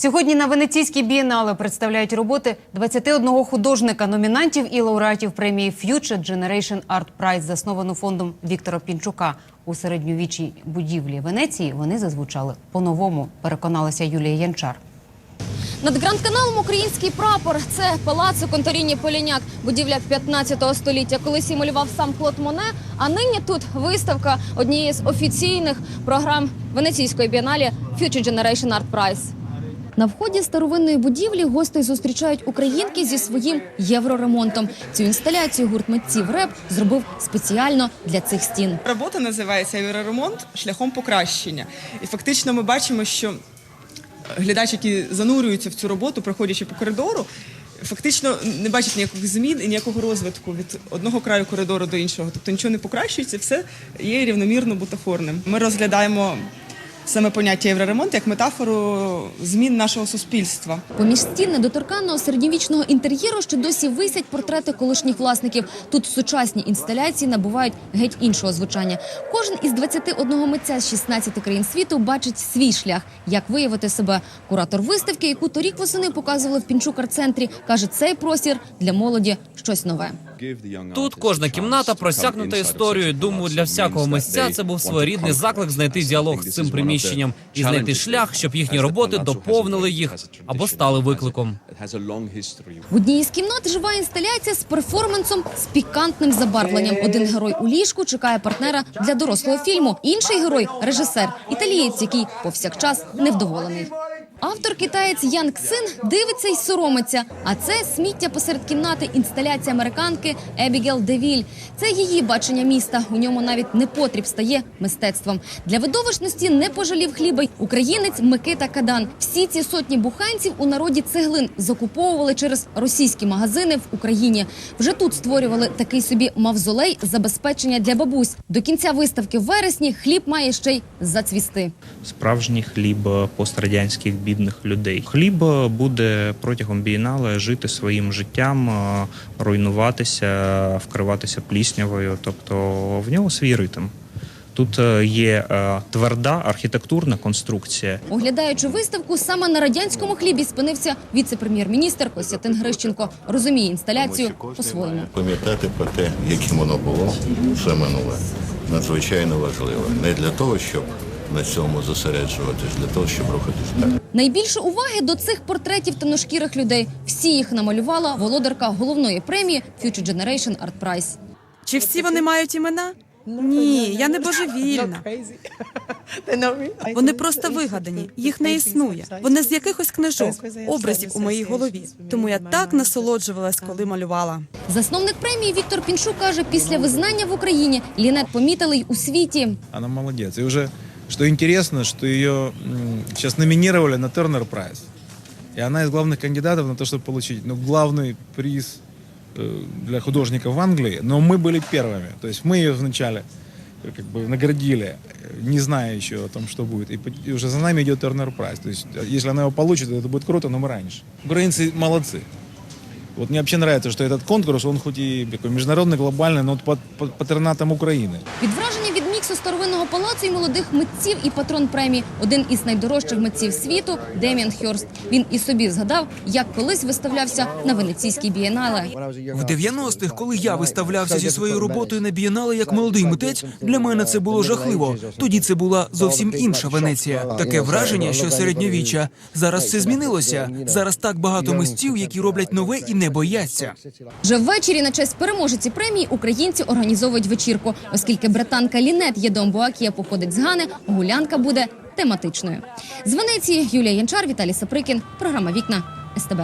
Сьогодні на Венеційській бієнале представляють роботи 21 художника, номінантів і лауреатів премії Future Generation Art Prize, засновану фондом Віктора Пінчука. У середньовічній будівлі Венеції вони зазвучали по-новому, переконалася Юлія Янчар. Над гранд-каналом український прапор. Це палацу Конторіні Поліняк, будівля 15 століття. Колись її малював сам Клод Моне. А нині тут виставка однієї з офіційних програм Венеційської бієналі Future Generation Art Prize. На вході старовинної будівлі гостей зустрічають українки зі своїм євроремонтом. Цю інсталяцію гурт митців РЕП зробив спеціально для цих стін. Робота називається «Євроремонт шляхом покращення. І фактично ми бачимо, що глядач, які занурюються в цю роботу, проходячи по коридору, фактично не бачать ніяких змін і ніякого розвитку від одного краю коридору до іншого. Тобто нічого не покращується, все є рівномірно бутафорним. Ми розглядаємо саме поняття євроремонт як метафору змін нашого суспільства. Поміж стін недоторканного середньовічного інтер'єру ще досі висять портрети колишніх власників. Тут сучасні інсталяції набувають геть іншого звучання. Кожен із 21 митця з 16 країн світу бачить свій шлях, як виявити себе. Куратор виставки, яку торік восени показували в Пінчук арт-центрі, каже, цей простір для молоді щось нове. Тут кожна кімната просякнута історією. Думаю, для всякого мисця це був своєрідний заклик знайти діалог з цим приміщенням і знайти шлях, щоб їхні роботи доповнили їх або стали викликом. В одній із кімнат жива інсталяція з перформансом з пікантним забарвленням. Один герой у ліжку чекає партнера для дорослого фільму. Інший герой режисер, італієць, який повсякчас невдоволений. Автор китаєць Ян Ксин дивиться й соромиться. А це сміття посеред кімнати інсталяція американки Ебігел Девіль. Це її бачення міста. У ньому навіть непотріб стає мистецтвом. Для видовищності не пожалів хліба й українець Микита Кадан. Всі ці сотні буханців у народі цеглин закуповували через російські магазини в Україні. Вже тут створювали такий собі мавзолей забезпечення для бабусь. До кінця виставки в вересні хліб має ще й зацвісти. справжній хліб пострадянських бідних людей. Хліб буде протягом бієнале жити своїм життям, е, руйнуватися, вкриватися пліснявою, тобто в нього свій ритм. Тут е, є е, тверда архітектурна конструкція, Оглядаючи виставку, саме на радянському хлібі спинився віце-прем'єр-міністр Костянтин Грищенко. Розуміє інсталяцію по-своєму. Пам'ятати про те, яким воно було, все минуле. Надзвичайно важливо. Не для того, щоб на цьому зосереджуватись, для того, щоб рухатись далі. Найбільше уваги до цих портретів темношкірих людей. Всі їх намалювала володарка головної премії Future Generation Art Prize. Чи всі вони мають імена? Ні, я не божевільна. Вони просто вигадані, їх не існує. Вони з якихось книжок, образів у моїй голові. Тому я так насолоджувалась, коли малювала. Засновник премії Віктор Пінчук каже, після визнання в Україні Лінет помітили й у світі. Она молодец. И уже, что интересно, что ее сейчас номинировали на Тернер Прайз. И она из главных кандидатов на то, чтобы получить ну, главный приз э, для художников в Англии. Но мы были первыми. То есть мы ее вначале э, как бы наградили, э, не зная еще о том, что будет. И, уже за нами идет Тернер Прайз. То есть если она его получит, это будет круто, но мы раньше. Украинцы молодцы. Вот мне вообще нравится, что этот конкурс, он хоть и международный, глобальный, но вот под патронатом Украины. Від враження від міксу старовинного палацу і молодих митців і патрон премії один із найдорожчих митців світу Деміан Хьорст. Він і собі згадав, як колись виставлявся на венеційській бієнале. В 90-х, коли я виставлявся зі своєю роботою на бієнале як молодий митець, для мене це було жахливо. Тоді це була зовсім інша Венеція. Таке враження, що середньовіччя. Зараз все змінилося. Зараз так багато митців, які роблять нове і не бояться. Вже ввечері на честь переможеці премії українці організовують вечірку, оскільки британка Лінет Єдом Буакія походить з Гани, гулянка буде тематичною. З Венеції Юлія Янчар, Віталій Саприкін, програма Вікна СТБ.